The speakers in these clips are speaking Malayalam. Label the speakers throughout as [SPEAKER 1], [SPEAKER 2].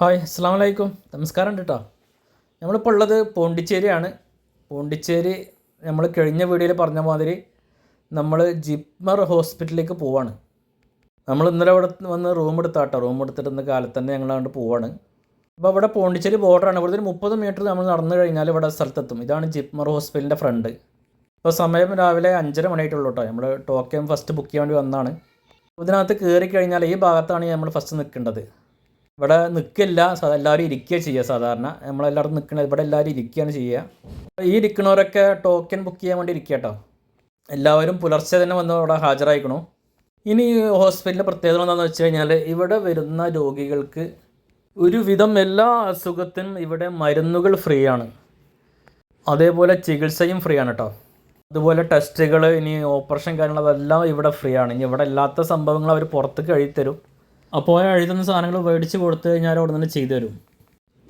[SPEAKER 1] ഹായ് അസ്സാം വലൈക്കും നമസ്കാരം കേട്ടോ നമ്മളിപ്പോൾ ഉള്ളത് പോണ്ടിച്ചേരിയാണ്. പോണ്ടിച്ചേരി നമ്മൾ കഴിഞ്ഞ വീഡിയോയിൽ പറഞ്ഞ മാതിരി നമ്മൾ ജിപ്മർ ഹോസ്പിറ്റലിലേക്ക് പോവാണ്. നമ്മൾ ഇന്നലെ അവിടെ വന്ന് റൂം എടുത്താട്ടോ റൂം എടുത്തിട്ട് ഇന്ന് കാലത്ത് തന്നെ ഞങ്ങൾ അങ്ങോട്ട് പോവാണ്. അപ്പോൾ ഇവിടെ പോണ്ടിച്ചേരി ബോർഡറാണ് ഇവിടെ ഒരു മുപ്പത് മീറ്റർ നമ്മൾ നടന്നു കഴിഞ്ഞാൽ ഇവിടെ സ്ഥലത്തെത്തും. ഇതാണ് ജിപ്മർ ഹോസ്പിറ്റലിന്റെ ഫ്രണ്ട് ഇപ്പോൾ സമയം രാവിലെ അഞ്ചര മണിയായിട്ടുള്ളൂ കേട്ടോ നമ്മൾ ടോക്കൺ ഫസ്റ്റ് ബുക്ക് ചെയ്യാൻ വേണ്ടി വന്നതാണ് ഇതിനകത്ത് കയറി കഴിഞ്ഞാൽ ഈ ഭാഗത്താണ് നമ്മൾ ഫസ്റ്റ് നിൽക്കേണ്ടത്. ഇവിടെ നിൽക്കില്ല എല്ലാവരും ഇരിക്കുക ചെയ്യുക സാധാരണ. നമ്മളെല്ലാവരും നിൽക്കണത് ഇവിടെ എല്ലാവരും ഇരിക്കുകയാണ് ചെയ്യുക. ഈ ഇരിക്കണവരൊക്കെ ടോക്കൺ ബുക്ക് ചെയ്യാൻ വേണ്ടി ഇരിക്കുക കേട്ടോ. എല്ലാവരും പുലർച്ചെ തന്നെ വന്ന് അവിടെ ഹാജരായിക്കണു. ഇനി ഹോസ്പിറ്റലിന്റെ പ്രത്യേകത എന്താണെന്ന് വെച്ച് കഴിഞ്ഞാൽ ഇവിടെ വരുന്ന രോഗികൾക്ക് ഒരുവിധം എല്ലാ അസുഖത്തിനും ഇവിടെ മരുന്നുകൾ ഫ്രീ ആണ്. അതേപോലെ ചികിത്സയും ഫ്രീ ആണ് കേട്ടോ. അതുപോലെ ടെസ്റ്റുകൾ ഇനി ഓപ്പറേഷൻ കാര്യങ്ങൾ അതെല്ലാം ഇവിടെ ഫ്രീ ആണ്. ഇനി ഇവിടെ ഇല്ലാത്ത സംഭവങ്ങൾ അവർ പുറത്തേക്ക് എഴുതിത്തരും അപ്പോൾ ആ എഴുതുന്ന സാധനങ്ങൾ മേടിച്ച് കൊടുത്തു കഴിഞ്ഞാൽ അവിടെ നിന്ന് ചെയ്തു തരും.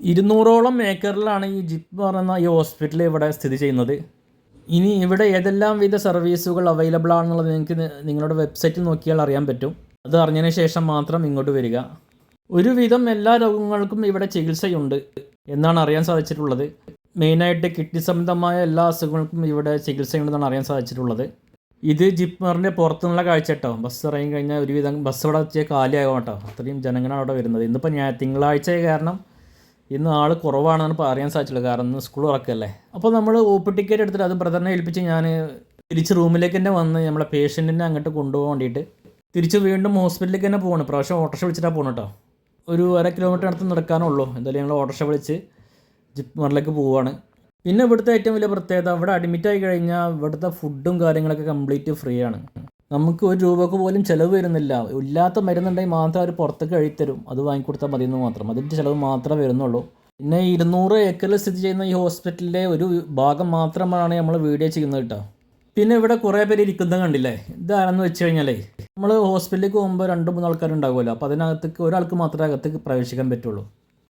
[SPEAKER 1] ഇരുന്നൂറോളം ഏക്കറിലാണ് ഈ ജിപ്പ് പറയുന്ന ഈ ഹോസ്പിറ്റൽ ഇവിടെ സ്ഥിതി ചെയ്യുന്നത്. ഇനി ഇവിടെ ഏതെല്ലാം വിധ സർവീസുകൾ അവൈലബിൾ ആണെന്നുള്ളത് നിങ്ങൾക്ക് നിങ്ങളുടെ വെബ്സൈറ്റിൽ നോക്കിയാൽ അറിയാൻ പറ്റും. അത് അറിഞ്ഞതിന് ശേഷം മാത്രം ഇങ്ങോട്ട് വരിക. ഒരുവിധം എല്ലാ രോഗങ്ങൾക്കും ഇവിടെ ചികിത്സയുണ്ട് എന്നാണ് അറിയാൻ സാധിച്ചിട്ടുള്ളത്. മെയിനായിട്ട് കിഡ്നി സംബന്ധമായ എല്ലാ അസുഖങ്ങൾക്കും ഇവിടെ ചികിത്സയുണ്ടെന്നാണ് അറിയാൻ സാധിച്ചിട്ടുള്ളത്. ഇത് ജിപ്മറിന്റെ പുറത്തുനിന്നുള്ള കാഴ്ച കേട്ടോ. ബസ് ഇറങ്ങി കഴിഞ്ഞാൽ ഒരുവിധം ബസ് ഇവിടെ വെച്ചാൽ കാലിയാകും കേട്ടോ. അത്രയും ജനങ്ങളാണ് അവിടെ വരുന്നത്. ഇന്നിപ്പോൾ ഞാൻ തിങ്കളാഴ്ച കാരണം ഇന്ന് ആൾ കുറവാണെന്ന് പറയാൻ സാധിച്ചുള്ളത് കാരണം ഇന്ന് സ്കൂൾ ഉറക്കല്ലേ അപ്പോൾ നമ്മൾ ഓപ്പ് ടിക്കറ്റ് എടുത്തിട്ട് അത് ബ്രദറിനെ ഏൽപ്പിച്ച് ഞാൻ തിരിച്ച് റൂമിലേക്ക് തന്നെ വന്ന് നമ്മളെ പേഷ്യന്റിനെ അങ്ങോട്ട് കൊണ്ടുപോകാൻ വേണ്ടിയിട്ട് തിരിച്ച് വീണ്ടും ഹോസ്പിറ്റലിലേക്ക് തന്നെ പോകണം പ്രാവശ്യം ഓട്ടോറിക്ഷ വിളിച്ചിട്ടാണ് പോകണം കേട്ടോ. ഒരു അര കിലോമീറ്റർ അടുത്ത് നടക്കാനുള്ളൂ എന്തായാലും ഞങ്ങൾ ഓട്ടോറിക്ഷ വിളിച്ച് ജിപ്മറിലേക്ക് പോവുകയാണ് പിന്നെ ഇവിടുത്തെ ഏറ്റവും വലിയ പ്രത്യേകത ഇവിടെ അഡ്മിറ്റ് ആയി കഴിഞ്ഞാൽ ഇവിടുത്തെ ഫുഡും കാര്യങ്ങളൊക്കെ കംപ്ലീറ്റ് ഫ്രീ ആണ്. നമുക്ക് ഒരു രൂപക്ക് പോലും ചിലവ് വരുന്നില്ല. ഇല്ലാത്ത മരുന്നുണ്ടെങ്കിൽ മാത്രം അവർ പുറത്തേക്ക് എഴുതിത്തരും അത് വാങ്ങിക്കൊടുത്താൽ മതി എന്ന് മാത്രം. അതിന്റെ ചിലവ് മാത്രമേ വരുന്നുള്ളൂ. പിന്നെ ഇരുന്നൂറ് ഏക്കറിൽ സ്ഥിതി ചെയ്യുന്ന ഈ ഹോസ്പിറ്റലിലെ ഒരു ഭാഗം മാത്രമാണ് നമ്മൾ വീഡിയോ ചെയ്യുന്നത് കേട്ടോ. പിന്നെ ഇവിടെ കുറേ പേര് ഇരിക്കുന്നത് കണ്ടില്ലേ? ഇതാണെന്ന് വെച്ച് കഴിഞ്ഞാലേ നമ്മൾ ഹോസ്പിറ്റലിലേക്ക് പോകുമ്പോൾ രണ്ട് മൂന്ന് ആൾക്കാരുണ്ടാകുമല്ലോ അപ്പോൾ അതിനകത്തേക്ക് ഒരാൾക്ക് മാത്രമേ അകത്തേക്ക് പ്രവേശിക്കാൻ പറ്റുള്ളൂ.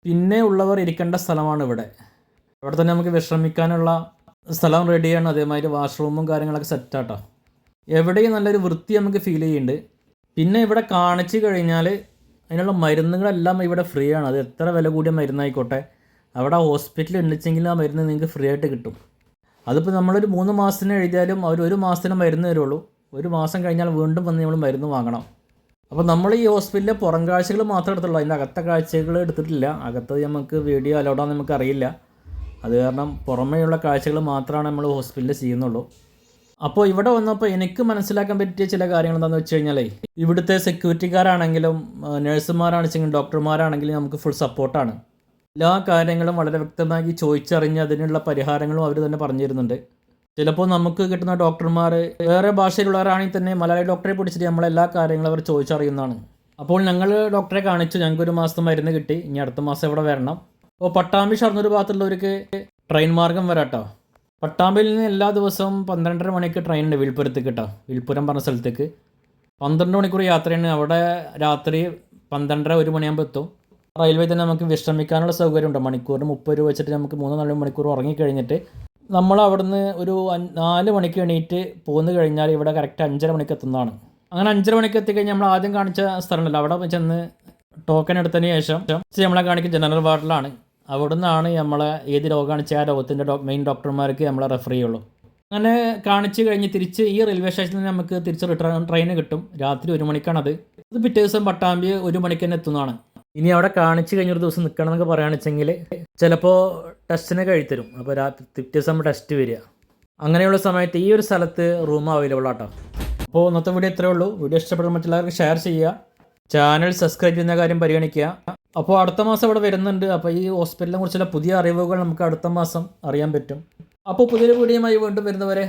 [SPEAKER 1] പിന്നെ ഉള്ളവർ ഇരിക്കേണ്ട സ്ഥലമാണ് ഇവിടെ. ഇവിടെ തന്നെ നമുക്ക് വിശ്രമിക്കാനുള്ള സ്ഥലം റെഡിയാണ് അതേമാതിരി വാഷ്റൂമും കാര്യങ്ങളൊക്കെ സെറ്റാട്ടോ എവിടെയും നല്ലൊരു വൃത്തി നമുക്ക് ഫീൽ ചെയ്യുന്നുണ്ട്. പിന്നെ ഇവിടെ കാണിച്ചു കഴിഞ്ഞാൽ അതിനുള്ള മരുന്നുകളെല്ലാം ഇവിടെ ഫ്രീ ആണ്. അത് എത്ര വില കൂടിയ മരുന്നായിക്കോട്ടെ. അവിടെ ഹോസ്പിറ്റലിൽ ഉണ്ടെച്ചെങ്കിൽ ആ മരുന്ന് നിങ്ങൾക്ക് ഫ്രീ ആയിട്ട് കിട്ടും. അതിപ്പോൾ നമ്മളൊരു മൂന്ന് മാസത്തിന് എഴുതിയാലും അവർ ഒരു മാസത്തിന് മരുന്ന് തരുള്ളൂ. ഒരു മാസം കഴിഞ്ഞാൽ വീണ്ടും വന്ന് നമ്മൾ മരുന്ന് വാങ്ങണം. അപ്പോൾ നമ്മൾ ഈ ഹോസ്പിറ്റലിലെ പുറം കാഴ്ചകൾ മാത്രമേ എടുത്തുള്ളൂ. അതിന്റെ അകത്തെ കാഴ്ചകൾ എടുത്തിട്ടില്ല. അകത്ത് നമുക്ക് വീഡിയോ അലൗഡാന്ന് നമുക്ക് അറിയില്ല. അത് കാരണം പുറമേയുള്ള കാഴ്ചകൾ മാത്രമാണ് നമ്മൾ ഹോസ്പിറ്റലിൽ ചെയ്യുന്നുള്ളൂ. അപ്പോൾ ഇവിടെ വന്നപ്പോൾ എനിക്ക് മനസ്സിലാക്കാൻ പറ്റിയ ചില കാര്യങ്ങൾ എന്താണെന്ന് വെച്ച് കഴിഞ്ഞാൽ ഇവിടുത്തെ സെക്യൂരിറ്റിക്കാരാണെങ്കിലും നഴ്സുമാരാണെങ്കിലും ഡോക്ടർമാരാണെങ്കിലും നമുക്ക് ഫുൾ സപ്പോർട്ടാണ് എല്ലാ കാര്യങ്ങളും വളരെ വ്യക്തമായി ചോദിച്ചറിഞ്ഞ് അതിനുള്ള പരിഹാരങ്ങളും അവർ തന്നെ പറഞ്ഞു തരുന്നുണ്ട് ചിലപ്പോൾ നമുക്ക് കിട്ടുന്ന ഡോക്ടർമാർ വേറെ ഭാഷയിലുള്ളവരാണെങ്കിൽ തന്നെ മലയാളി ഡോക്ടറെ പിടിച്ചിട്ട് നമ്മളെല്ലാ കാര്യങ്ങളും അവർ ചോദിച്ചറിയുന്നതാണ്. അപ്പോൾ ഞങ്ങൾ ഡോക്ടറെ കാണിച്ചു ഞങ്ങൾക്ക് ഒരു മാസത്തെ മരുന്ന് കിട്ടി. ഇനി അടുത്ത മാസം ഇവിടെ വരണം. അപ്പോൾ പട്ടാമ്പി ഷർന്നൂർ ഭാഗത്തുള്ളവർക്ക് ട്രെയിൻ മാർഗം വരാട്ടോ. പട്ടാമ്പിയിൽ നിന്ന് എല്ലാ ദിവസവും പന്ത്രണ്ടര മണിക്ക് ട്രെയിൻ ഉണ്ട് വിൽപ്പുരത്തേക്ക് കേട്ടോ. വിൽപ്പുരം പറഞ്ഞ സ്ഥലത്തേക്ക്. പന്ത്രണ്ട് മണിക്കൂർ യാത്രയാണ്. അവിടെ രാത്രി പന്ത്രണ്ടര ഒരു മണിയാകുമ്പോൾ എത്തും. റെയിൽവേ തന്നെ നമുക്ക് വിശ്രമിക്കാനുള്ള സൗകര്യമുണ്ട് മണിക്കൂറിന് മുപ്പത് രൂപ വെച്ചിട്ട് നമുക്ക് മൂന്ന് നാല് മണിക്കൂർ ഉറങ്ങിക്കഴിഞ്ഞിട്ട് നമ്മൾ അവിടുന്ന് ഒരു നാല് മണിക്ക് എണീറ്റ് പോന്നു കഴിഞ്ഞാൽ ഇവിടെ കറക്റ്റ് അഞ്ചര മണിക്ക് എത്തുന്നതാണ്. അങ്ങനെ അഞ്ചര മണിക്ക് എത്തിക്കഴിഞ്ഞാൽ നമ്മൾ ആദ്യം കാണിച്ച സ്ഥലമല്ല അവിടെ ചെന്ന് ടോക്കൺ എടുത്തതിന് ശേഷം നമ്മളെ കാണിക്കുന്ന ജനറൽ വാർഡിലാണ്. അവിടുന്നാണ് നമ്മളെ ഏത് രോഗമാണ് വെച്ചാൽ ആ രോഗത്തിന്റെ മെയിൻ ഡോക്ടർമാർക്ക് നമ്മളെ റെഫർ ചെയ്യുള്ളൂ. അങ്ങനെ കാണിച്ചു കഴിഞ്ഞ് തിരിച്ച് ഈ റെയിൽവേ സ്റ്റേഷനിൽ നമുക്ക് തിരിച്ച് റിട്ടേൺ ട്രെയിൻ കിട്ടും. രാത്രി ഒരു മണിക്കാണത്. അത് പിറ്റേ ദിവസം പട്ടാമ്പി ഒരു മണിക്ക് തന്നെ എത്തുന്നതാണ്. ഇനി അവിടെ കാണിച്ച് കഴിഞ്ഞൊരു ദിവസം നിൽക്കണം എന്നൊക്കെ പറയുകയാണെന്ന് വെച്ചെങ്കിൽ ചിലപ്പോൾ ടെസ്റ്റിനൊക്കെ കഴിത്തരും. അപ്പോൾ രാത്രി പിറ്റേ ദിവസം ടെസ്റ്റ് വരിക. അങ്ങനെയുള്ള സമയത്ത് ഈ ഒരു സ്ഥലത്ത് റൂം അവൈലബിൾ ആട്ടോ. അപ്പോൾ ഇന്നത്തെ വീഡിയോ ഇത്രയേ ഉള്ളൂ. വീഡിയോ ഇഷ്ടപ്പെടുന്ന മറ്റുള്ളവർക്ക് ഷെയർ ചെയ്യുക. ചാനൽ സബ്സ്ക്രൈബ് ചെയ്യുന്ന കാര്യം പരിഗണിക്കുക. അപ്പോൾ അടുത്ത മാസം ഇവിടെ വരുന്നുണ്ട്. അപ്പോൾ ഈ ഹോസ്പിറ്റലിനെ കുറിച്ചുള്ള പുതിയ അറിവുകൾ നമുക്ക് അടുത്ത മാസം അറിയാൻ പറ്റും. അപ്പോൾ പുതിയൊരു വീഡിയോയുമായി വീണ്ടും വരുന്നവരെ